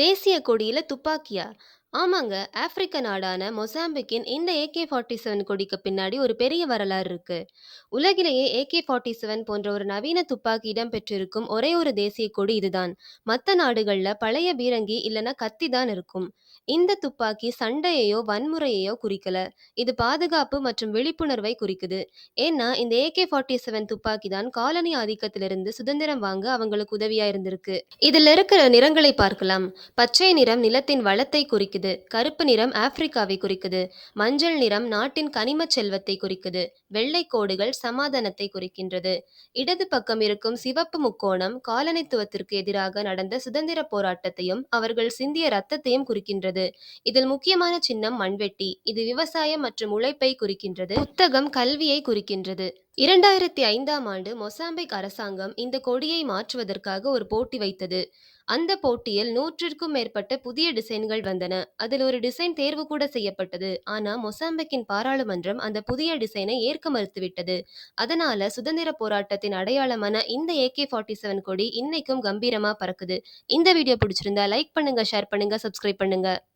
தேசிய கொடியில துப்பாக்கியா? ஆமாங்க. ஆப்பிரிக்க நாடான மொசாம்பிக்கின் இந்த ஏகே-47 கொடிக்கு பின்னாடி ஒரு பெரிய வரலாறு இருக்கு. உலகிலேயே ஏகே-47 போன்ற ஒரு நவீன துப்பாக்கி இடம் பெற்றிருக்கும் ஒரே ஒரு தேசிய கொடி இதுதான். மற்ற நாடுகள்ல பழைய பீரங்கி இல்லனா கத்தி தான் இருக்கும். இந்த துப்பாக்கி சண்டையையோ வன்முறையையோ குறிக்கல. இது பாதுகாப்பு மற்றும் விழிப்புணர்வை குறிக்குது. ஏன்னா இந்த ஏகே-47 துப்பாக்கி தான் காலனி ஆதிக்கத்திலிருந்து சுதந்திரம் வாங்க அவங்களுக்கு உதவியா இருந்திருக்கு. இதுல இருக்கிற நிறங்களை பார்க்கலாம். பச்சை நிறம் நிலத்தின் வளத்தை குறிக்குது. கருப்பு நிறம் ஆப்பிரிக்காவை குறிக்குது. மஞ்சள் நிறம் நாட்டின் கனிமச் செல்வத்தை குறிக்குது. வெள்ளை கோடுகள் சமாதானத்தை குறிக்கின்றது. இடது பக்கம் இருக்கும் சிவப்பு முக்கோணம் காலனித்துவத்திற்கு எதிராக நடந்த சுதந்திரப் போராட்டத்தையும் அவர்கள் சிந்திய ரத்தத்தையும் குறிக்கின்றது. இதில் முக்கியமான சின்னம் மண்வெட்டி. இது விவசாயம் மற்றும் உழைப்பை குறிக்கின்றது. புத்தகம் கல்வியை குறிக்கின்றது. இரண்டாயிரத்தி ஐந்தாம் ஆண்டு மொசாம்பிக் அரசாங்கம் இந்த கொடியை மாற்றுவதற்காக ஒரு போட்டி வைத்தது. அந்த போட்டியில் நூற்றிற்கும் மேற்பட்ட புதிய டிசைன்கள் வந்தன. அதில் ஒரு டிசைன் தேர்வு கூட செய்யப்பட்டது. ஆனால் மொசாம்பிக்கின் பாராளுமன்றம் அந்த புதிய டிசைனை ஏற்க மறுத்துவிட்டது. அதனால சுதந்திரப் போராட்டத்தின் அடையாளமான இந்த ஏகே-47 கொடி இன்னைக்கும் கம்பீரமா பறக்குது. இந்த வீடியோ பிடிச்சிருந்தா லைக் பண்ணுங்க, ஷேர் பண்ணுங்க, சப்ஸ்கிரைப் பண்ணுங்க.